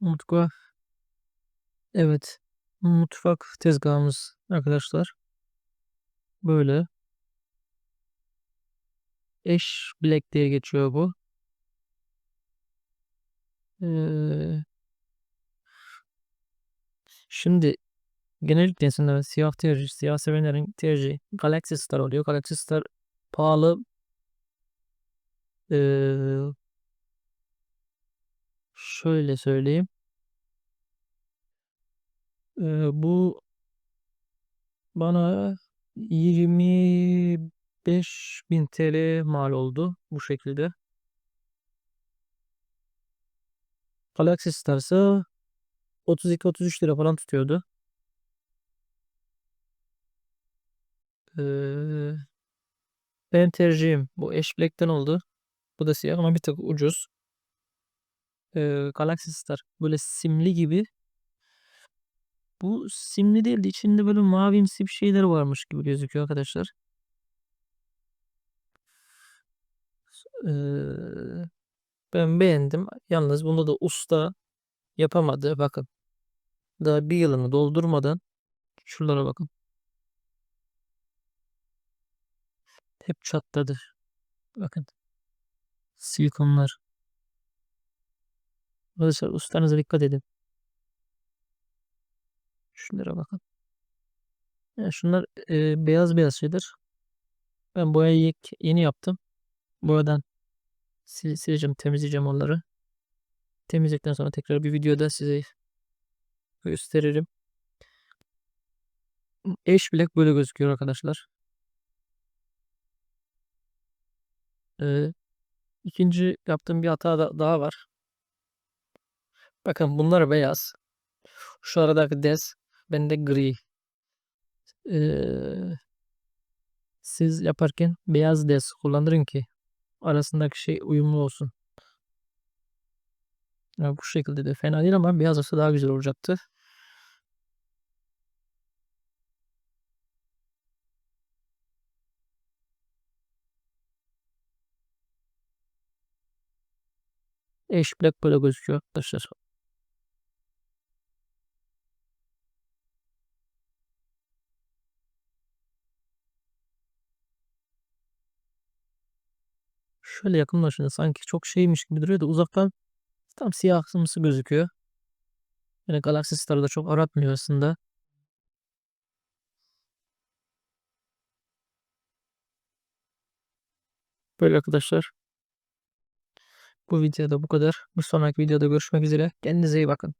Mutfak. Evet. Mutfak tezgahımız arkadaşlar. Böyle. Ash Black diye geçiyor bu. Ee, şimdi genellikle insanların siyah tercih, siyah sevenlerin tercihi Galaxy Star oluyor. Galaxy Star pahalı. Ee, şöyle söyleyeyim. Ee, bu bana 25.000 TL mal oldu bu şekilde. Galaxy Star ise 32-33 lira falan tutuyordu. Ee, benim tercihim bu Ash oldu. Bu da siyah ama bir tık ucuz. Ee, Galaxy Star böyle simli gibi. Bu simli değil de içinde böyle mavimsi bir şeyler varmış gibi gözüküyor arkadaşlar. Ee, ben beğendim. Yalnız bunda da usta yapamadı. Bakın. Daha bir yılını doldurmadan şuralara bakın. Hep çatladı. Bakın. Silikonlar. Arkadaşlar ustanıza dikkat edin. Şunlara bakın. Yani şunlar e, beyaz beyaz şeyler. Ben boyayı yeni yaptım. Boyadan sil sileceğim, temizleyeceğim onları. Temizledikten sonra tekrar bir videoda size gösteririm. Ash Black böyle gözüküyor arkadaşlar. Ee, ikinci yaptığım bir hata da, daha var. Bakın bunlar beyaz. Şu aradaki des bende gri. Ee, siz yaparken beyaz des kullanırın ki arasındaki şey uyumlu olsun. Yani bu şekilde de fena değil ama beyaz olsa daha güzel olacaktı. Ash Black böyle gözüküyor arkadaşlar. Şöyle yakınlaşınca sanki çok şeymiş gibi duruyor da uzaktan tam siyahımsı gözüküyor. Yani Galaxy Star'ı da çok aratmıyor aslında. Böyle arkadaşlar. Bu videoda bu kadar. Bir sonraki videoda görüşmek üzere. Kendinize iyi bakın.